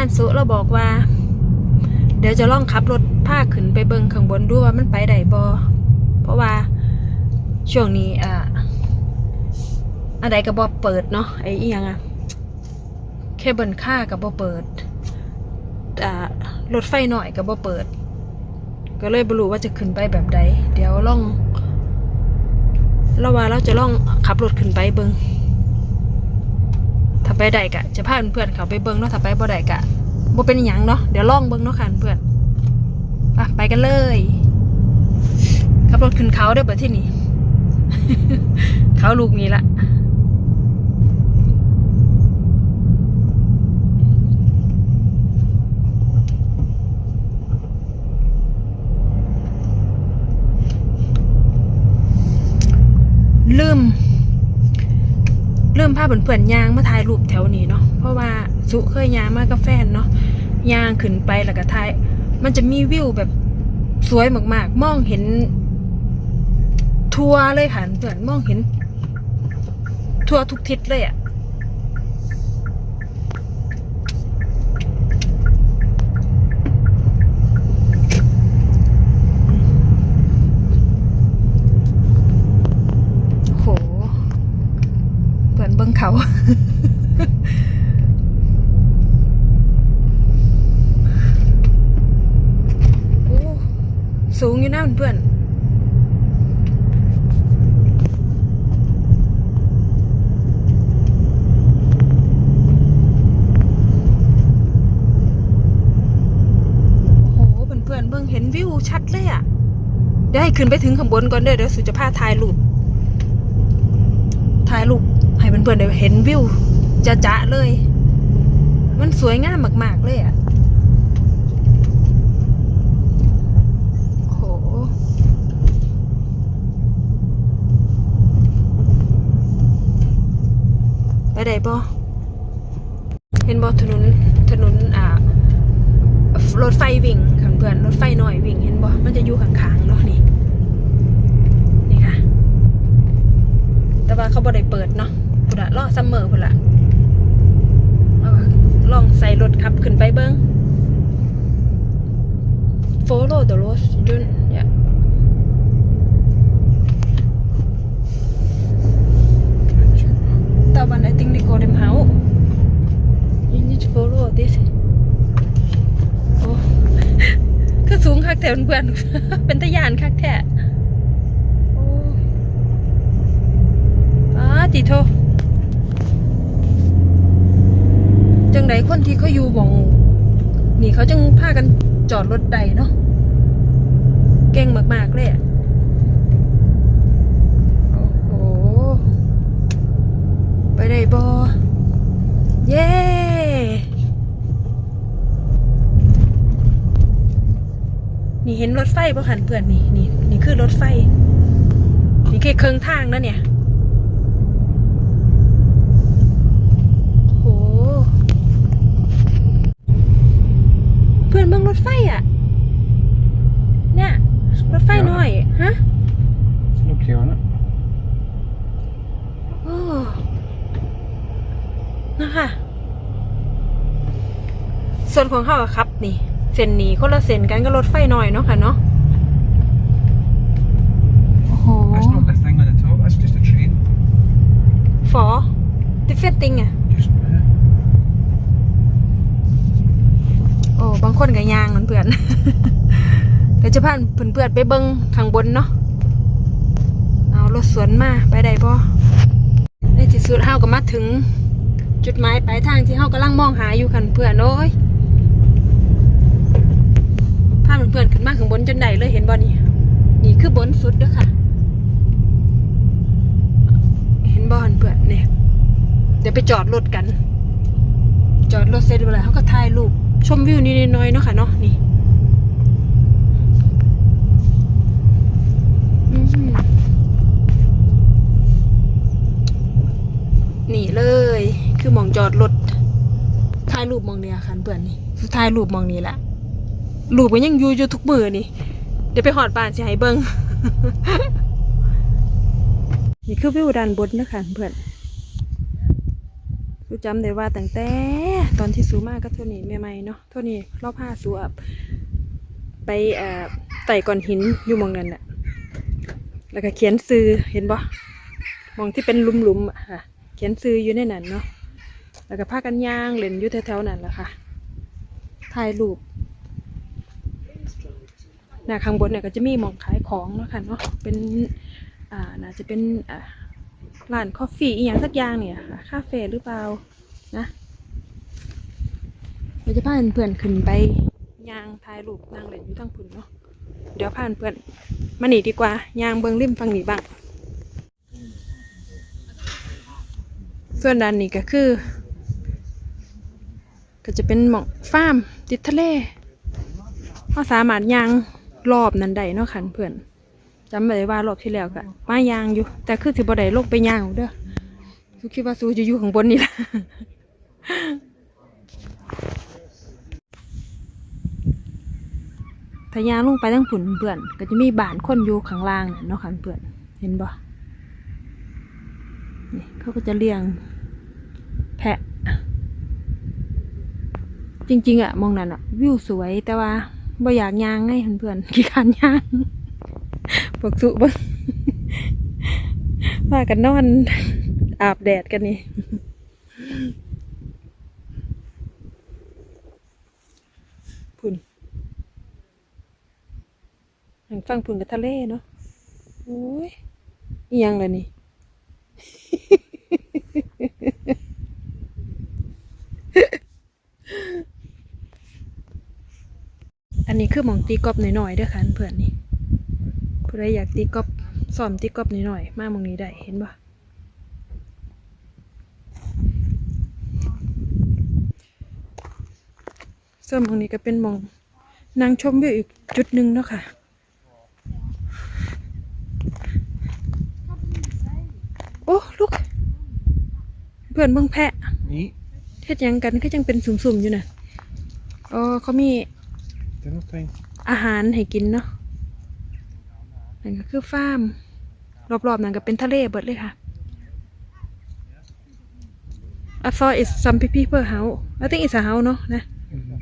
านสุเราบอกว่า เดี๋ยวจะลองขับรถพาขึ้นไปเบิงข้างบนดูว่ามันไปได้บ่เพราะว่าช่วงนี้อ่าอะไรก็บ่เปิดเนาะไอ้อียังอะเคเบิลค่าก็บ่เปิดอ่ารถไฟหน่อยก็บ่เปิด ก็เลยบ่รู้ว่าจะขึ้นไปแบบใดเดี๋ยวลองเราว่าเราจะลองขับรถขึ้นไปเบิง ถ้าไปได้กะจะพาเพื่อนๆเขาไปเบิ้งเนาะถ้าไปบ่ได้กะบ่เป็นหยังเนาะเดี๋ยวลองเบิ้งเนาะค่ะเพื่อนไปไปกันเลยขับรถขึ้นเขาได้อเบิดที่นี่เขาลูกนี้ละลืม เริ่มพาเพื่อนๆยางมาถ่ายรูปแถวนี้เนาะเพราะว่าสุเคยยางมากับแฟนเนาะยางขึ้นไปแล้วก็ถ่าย มันจะมีวิวแบบสวยมากๆ มองเห็น ทัวเลยค่ะเพื่อนมองเห็น ทัวทุกทิศเลยอะะ โห เพื่อนเบิ้งเขาโอ้สูงอยู่นะเพื่อนโอ้โหเพื่อนๆเบิ่งเห็นวิวชัดเลยอะเดี๋ยวให้ขึ้นไปถึงข้างบนก่อนเด้อเดี๋ยวสุจะพาถ่ายรูปถ่ายรูป เพื่อนๆได้เห็นวิวจะจะๆเลย มันสวยงามมากๆเลยอะ่ะโอ้โหไปได้บ่เห็นบ่ถนนถนนอ่ารถไฟวิ่งค่ะเพื่อนรถไฟหน่อยวิ่งเห็นบ่มันจะอยู่ข้างๆเนาะนี่นี่ค่ะ แต่ว่าเขาบ่ได้เปิดเนาะ พุ่นละรอซัมเมอร์พุ่นละลองใส่รถขับขึ้นไปเบิ้ง follow the road don't yeah that one I think they call them how you need to follow this โอ้คือสูงคักแถวเพื่อนเป็นตะยานคักแท้โอ้ป้าติโท จังไดคนที่เขาอยู่หมองนี่เขาจังพากันจอดรถใดเนาะเก่งมาก ๆ เลยอะโอ้โห ไปได้บอเย้นี่เห็นรถไฟป่ะคันเพื่อนนี่นี่นี่คือรถไฟ นี่แค่เครื่องทางนะเนี่ย โห เพื่อนเบิ่งรถไฟอะ เนี่ย รถไฟหน่อย ฮะ Look here on it. โอ้นะคะส่วนของเขาอะครับ นี่เส้นนี้คนละเส้นกันก็รถไฟหน่อยเนาะค่ะเนาะโอ้โห That's not the thing on the top. That's just a train. ฟอ different thing อะ Just uh, โอ้ บางคนกับยางเหมือนเพื่อนเดี๋ยวจะพาเพื่อนๆไปเบิ้งข้างบนเนาะเอารถสวนมาไปได้บ่ในที่สุดเฮาก็มาถึง จุดหมายปลายทางที่เฮากำลังมองหาอยู่กันเพื่อนโอ้ยพาเพื่อนๆขึ้นมาข้างบนจนได้เลยเห็นบ่นี่นี่คือบนสุดเด้อค่ะ เห็นบ่เพื่อนเนี่ยเดี๋ยวไปจอดรถกัน จอดรถเสร็จแล้วเขาก็ถ่ายรูป ชมวิวนิดน้อยเนาะค่ะเนาะนี่นี่เลย คือมองจอดรถถ่ายรูปมองเนี่ยค่ะเพื่อนนี่ถ่ายรูปมองนี้แหละรูปก็ยังอยู่อยู่ทุกมือนี่ เดี๋ยวไปหอดบ้านสิให้เบิ้งนี่คือวิวด้านบนนะคะเพื่อน จำได้ว่าตั้งแต่ตอนที่สูมาก็โทนี่ใหม่ๆเนาะโทนี่รอบผ้าสูบไปเอ่อไต่ก้อนหินอยู่มองนั้นน่ะแล้วก็เขียนซื้อเห็นบ่มองที่เป็นหลุมๆอะค่ะเขียนซื้ออยู่ในนั้นเนาะแล้วก็พากันย่างเล่นอยู่แถวๆนั้นแหละค่ะถ่ายรูปหน้าข้างบนเนี่ยก็จะมีมองขายของเนาะค่ะเนาะเป็นอ่าน่าจะเป็นอ่า ร้านคอฟฟี่อีหยังสักอย่างเนี่ยค่ะคาเฟ่หรือเปล่านะเดี๋ยวจะพาเพื่อนขึ้นไปย่างถ่ายรูปนั่งเล่นอยู่ทั้งพุ่นเนาะเดี๋ยวพาเพื่อนมาหนีดีกว่าย่างเบิงริมฟังหนีบ้าง ส่วนด้านนี้ก็คือ ก็จะเป็นหมองฟาร์มติดทะเลเขาสามารถย่างรอบนั้นได้เนาะค่ะเพื่อน จำได้ว่ารอบที่แล้วก็มายางอยู่ แต่คือสิบ่ได้ลงไปยางเด้อสูคิดว่าสูจะอยู่ข้างบนนี่ล่ะถ้ายางลงไปทั้งผุนเพื่อนก็จะมีบ้านคนอยู่ข้างล่างเนาะค่ะเพื่อนเห็นบ่นี่เขาก็จะเลี้ยง แพะ จริง ๆอะมองนั่นอะวิวสวยแต่ว่าบ่อยากยางไงเพื่อนๆขี้ขานยาง พวกสุบิ่งว่ากันนอน อาบแดดกันนี่พุ่นทางฟังพุ่นกับทะเลเนาะโอ้ยอียังเลยนี่ อันนี้คือมองตีกอบหน่อยๆเด้อค่ะเพื่อนนี่ ผู้ใดอยากตีกอล์ฟซ้อมตีกอล์ฟนิดหน่อยๆมาหมองนี้ได้เห็นปะส่วนหมองนี้ก็เป็นหมองนางชมวิวอีกจุดหนึ่งเนาะค่ะโอ้ลูก เพื่อนเบิ่งแพะ Neat. เฮ็ดหยังกันก็ยังเป็นสุ่มๆอยู่น่ะอ๋อเขามี Dinner time. อาหารให้กินเนาะ นั่นก็คือฟาร์มรอบๆนั่นก็เป็นทะเลเบิดเลยค่ะ I thought it's some people house I think it's a house เนาะนะ Mhm.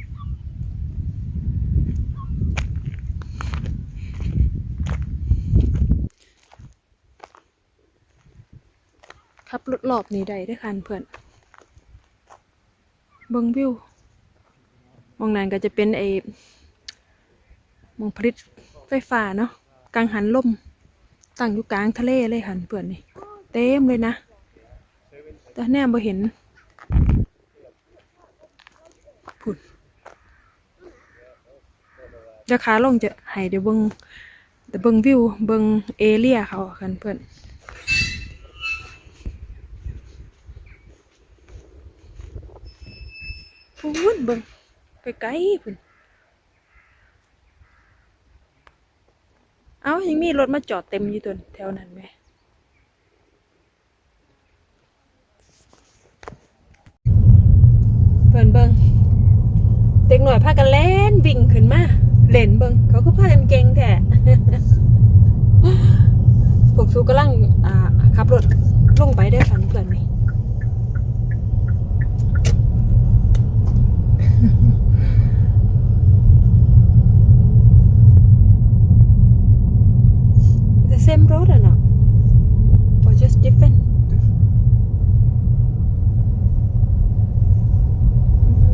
ขับรถรอบนี้ได้ด้วยคันเพื่อนเบิงวิวมองนั้นก็จะเป็นไอ้มองผลิตไฟฟ้าเนาะ กังหันลมตั้งอยู่กลางทะเลเลยค่ะเพื่อนนี่เต็มเลยนะ แต่แน่บ่เห็นผุดเดี๋ยวขาลงจะให้เดี๋ยวเบิงเดี๋ยวเบิงวิวเบิงเอเรียเขาคันเพื่อนพูนเบิ่งไกลๆพุ่น เอายังมีรถมาจอดเต็มอยู่ตัวแถวนั้นไหมเบิ่นเบิ่งเด็กหน่อยพากันเล่นวิ่งขึ้นมาเล่นเบิ่งเขาก็พากันเก่งแท้ พวกซูกำลังอ่าขับรถลงไปได้อคันเพื่อนนี่ The same road or not? Or just different?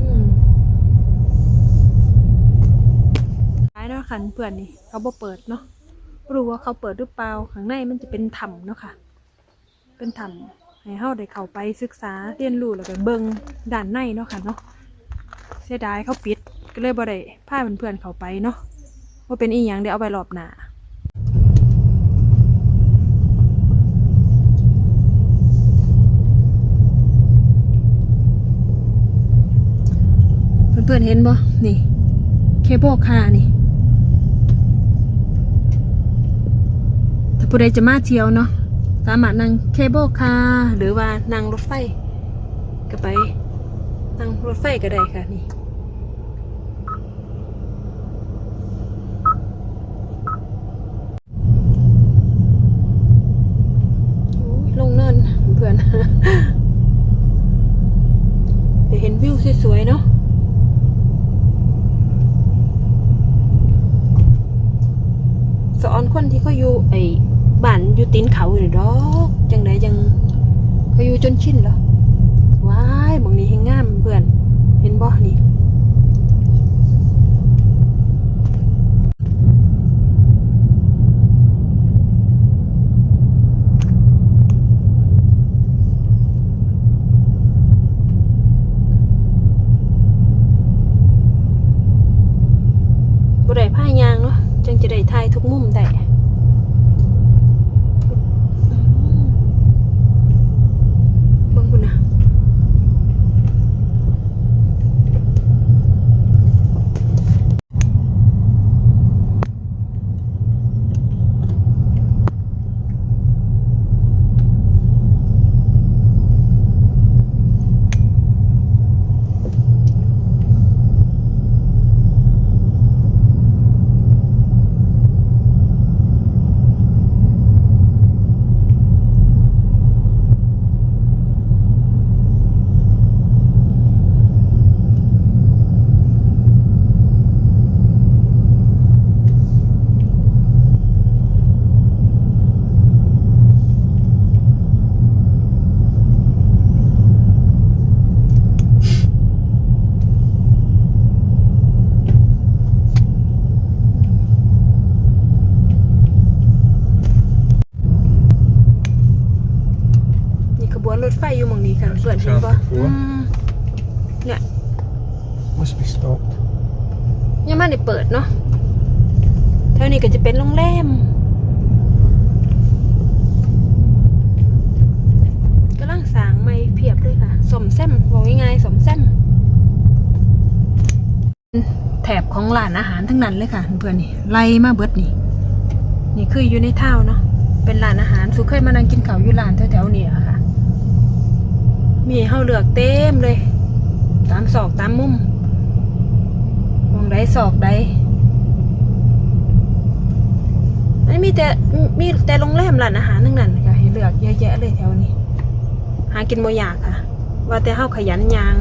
อืมท้ายเนาะ คันเพื่อนนี่เขาบ่เปิดเนาะรู้ว่าเขาเปิดหรือเปล่าข้างในมันจะเป็นถ้ำเนาะค่ะ เป็นถ้ำให้เฮาได้เข้าไปศึกษาเรียนรู้แล้วก็เบิ่งด้านในเนาะค่ะเนาะเสียดายเขาปิดก็เลยบ่ได้พาเพื่อนๆเข้าไปเนาะว่าเป็นอีหยังเดี๋ยวเอาไปรอบหน้าเพื่อนๆเห็นบ่นี่ เคเบิลคาร์นี่ ถ้า ผู้ใดจะมาเที่ยวเนาะสามารถนั่งเคเบิลคาร์หรือว่านั่งรถไฟก็ไป นั่งรถไฟก็ได้ค่ะนี่โอ้ยลงเนินเพื่อนวิวสวยๆเนาะสอนคนที่เขาอยู่ไอ บ้านอยู่ตีนเขาอยู่ดอกจังไดจังเขาอยู่จนชินเหรอว้ายหมองนี้เฮงงามเพื่อน เห็นบ่นี่บ่ได้ผ้ายางเนาะจึงจะได้ถ่ายทุกมุมได้เบิ่งพุ่นนะนี่ขบวนรถไฟอยู่หมองนี้ค่ะ เพื่อนเห็นบ่ Transport อืมเนี่ย Must be stopped. ยังไม่ได้เปิดเนาะแถวนี้ก็จะเป็นโรงแรมกำลังสร้างใหม่เพียบเลยค่ะสมแซมบอกง่ายๆสมแซมแถบของร้านอาหารทั้งนั้นเลยค่ะเพื่อนๆนี่ไล่มาเบิดนี่ นี่คืออยู่ในเท่าวน์เนาะเป็นร้านอาหารสุเคยมานั่งกินข้าวอยู่ร้านแถวๆนี้อะค่ะ มีให้เฮาเลือกเต็มเลย ตามศอกตามมุมมองได้ศอกได้มันมีแต่มีแต่โรงแรมร้านอาหารทั้งนั้นค่ะให้เลือกเยอะแยะเลยแถวนี้ หากินโมยากค่ะ ว่าแต่เฮาขยันยาง